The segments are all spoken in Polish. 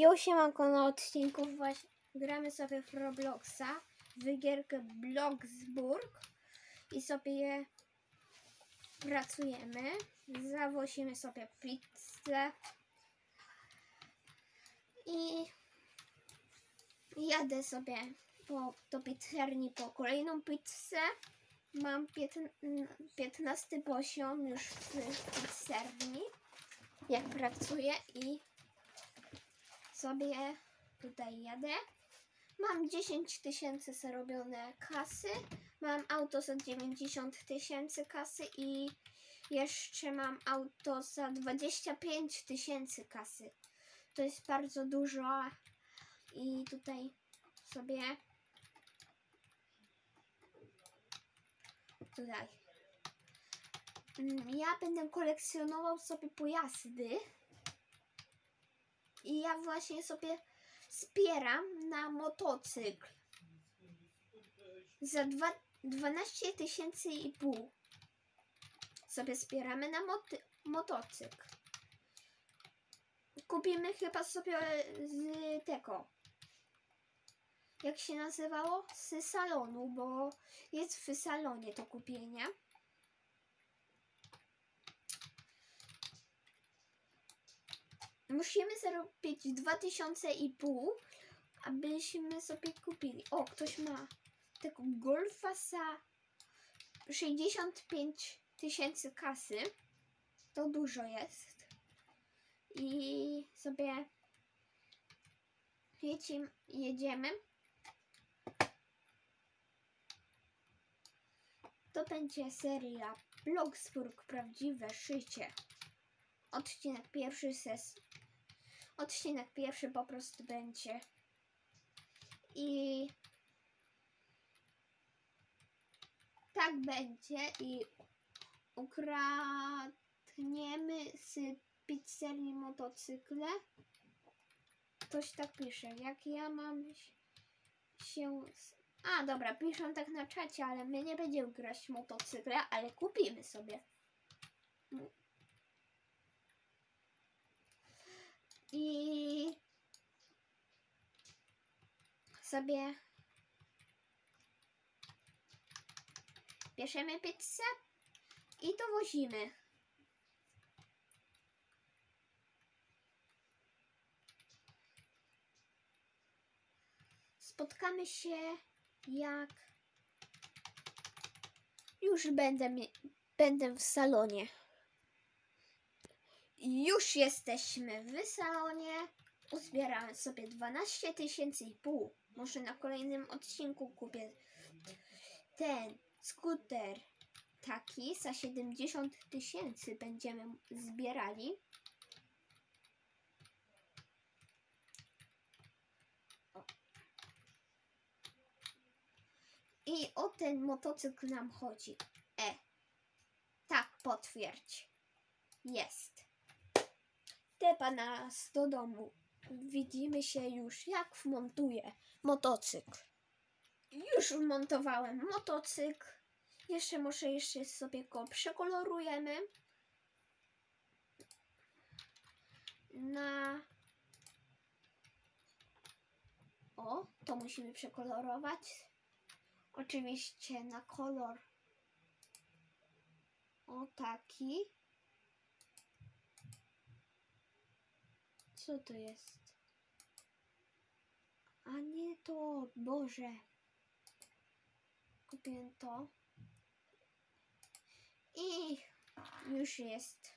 Jo, siemanko na odcinku właśnie gramy sobie w Robloxa, w gierkę Bloxburg i sobie pracujemy, zawozimy sobie pizzę i jadę sobie po, do pizzerni po kolejną pizzę. Mam piętn- 15 poziom już w pizzerni, jak pracuję i sobie tutaj jadę. Mam 10 tysięcy zarobione kasy. Mam auto za 90 tysięcy kasy i jeszcze mam auto za 25 tysięcy kasy. To jest bardzo dużo. I tutaj sobie tutaj. Mm, Ja będę kolekcjonował sobie pojazdy. I ja właśnie sobie zbieram na motocykl. Za dwa, 12 tysięcy i pół sobie zbieramy na moty, motocykl. Kupimy chyba sobie z tego. Jak się nazywało? Z salonu, bo jest w salonie to kupienie. Musimy zarobić 2000 i pół, abyśmy sobie kupili. O, ktoś ma tego golfa za 65 tysięcy kasy. To dużo jest. I sobie jedziemy. jedziemy. To będzie seria Blogsburg Prawdziwe Życie. Odcinek pierwszy ses. Odcinek pierwszy po prostu będzie. I tak będzie i ukradniemy z pizzerii motocykle. Ktoś tak pisze, jak ja mam się... A, dobra, piszą tak na czacie, ale my nie będziemy grać motocykle, ale kupimy sobie. I sobie bierzemy pizzę i to wozimy. Spotkamy się jak już będę, będę w salonie. Już jesteśmy w salonie. Uzbierałem sobie 12 tysięcy i pół. Może na kolejnym odcinku kupię ten skuter taki za 70 tysięcy będziemy zbierali. O. I o ten motocykl nam chodzi. E. Tak, potwierdź. Jest. Tepa nas do domu. Widzimy się już, jak wmontuję motocykl. Już wmontowałem motocykl. Jeszcze może jeszcze sobie go przekolorujemy. Na... O, to musimy przekolorować. Oczywiście na kolor o taki. Co to jest? A nie to, Boże. Kupię to. I już jest.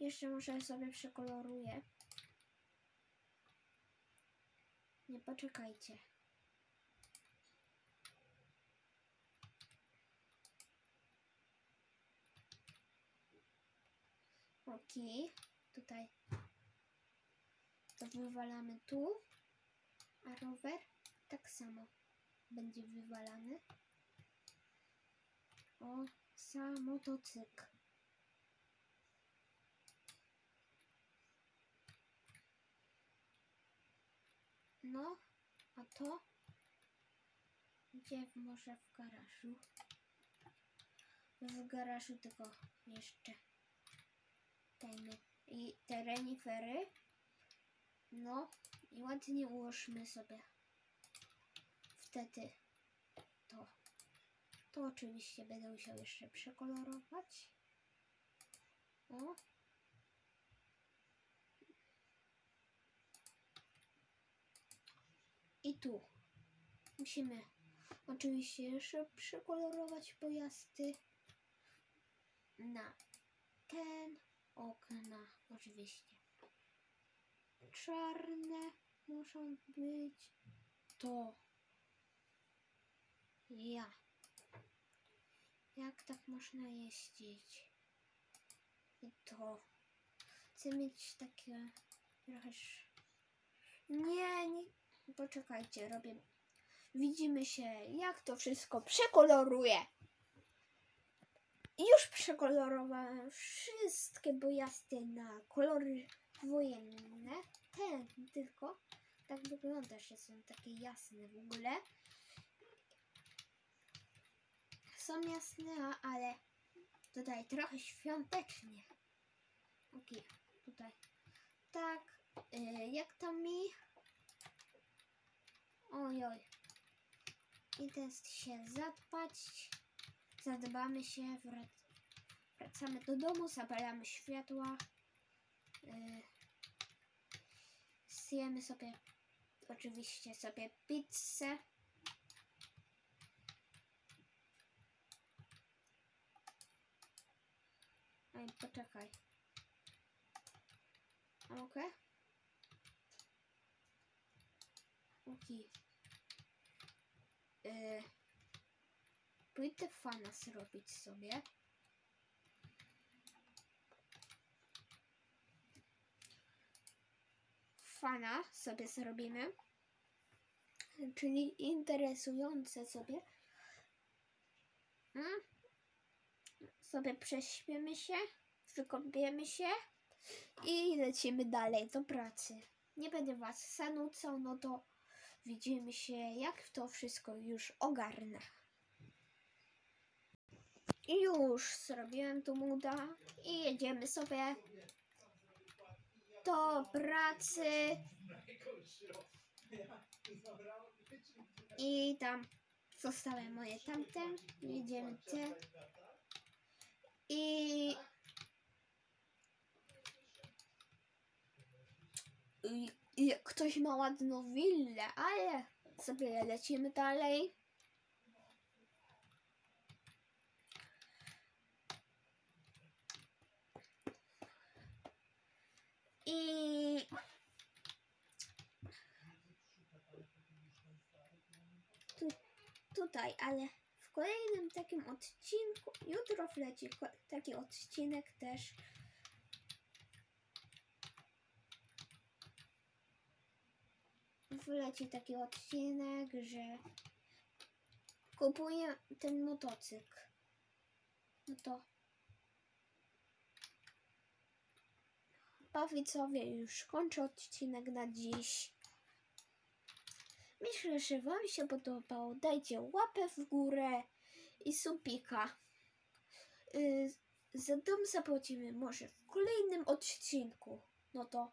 Jeszcze może sobie przekoloruję. Nie poczekajcie. Ok, tutaj to wywalamy tu, a rower tak samo będzie wywalany. O, za motocykl. No, a to gdzie może w garażu? W garażu tylko jeszcze dajmy i te renifery No i ładnie ułożmy sobie wtedy to. To oczywiście będę musiał jeszcze przekolorować. O. I tu musimy oczywiście jeszcze przekolorować pojazdy na ten okna oczywiście czarne muszą być to ja. Jak tak można jeździć? I to. Chcę mieć takie trochę nie, nie. Poczekajcie robię. Widzimy się jak to wszystko przekoloruję już przekolorowałem wszystkie pojazdy na kolory wojenne. Ten tylko. Tak wygląda, że są takie jasne w ogóle. Są jasne, ale tutaj trochę świątecznie. Okej, tutaj. Tak, y, jak to mi? Oj, oj. Idę się zadbać. Zadbamy się, wrac wracamy do domu, zapalamy światła. Yy, zjemy sobie oczywiście sobie pizzę. Ej, poczekaj. A? Okej. Yy, pójdę fana zrobić sobie. Fana sobie zrobimy. Czyli interesujące sobie. Mm. Sobie prześpiemy się, wykąpiemy się i lecimy dalej do pracy. Nie będę was zanucał, no to widzimy się, jak to wszystko już ogarnę. Już zrobiłem tu muda i jedziemy sobie do pracy. I tam zostawiam moje tamten, jedziemy te i i, i ktoś ma ładną willę, ale sobie lecimy dalej. I tu, tutaj, ale w kolejnym takim odcinku, jutro wleci taki odcinek też. Wleci taki odcinek, że kupuję ten motocykl. No to Chyba widzowie już kończę odcinek na dziś. Myślę, że Wam się podobało. Dajcie łapę w górę i subika. Yy, za dom zapłacimy może w kolejnym odcinku. No to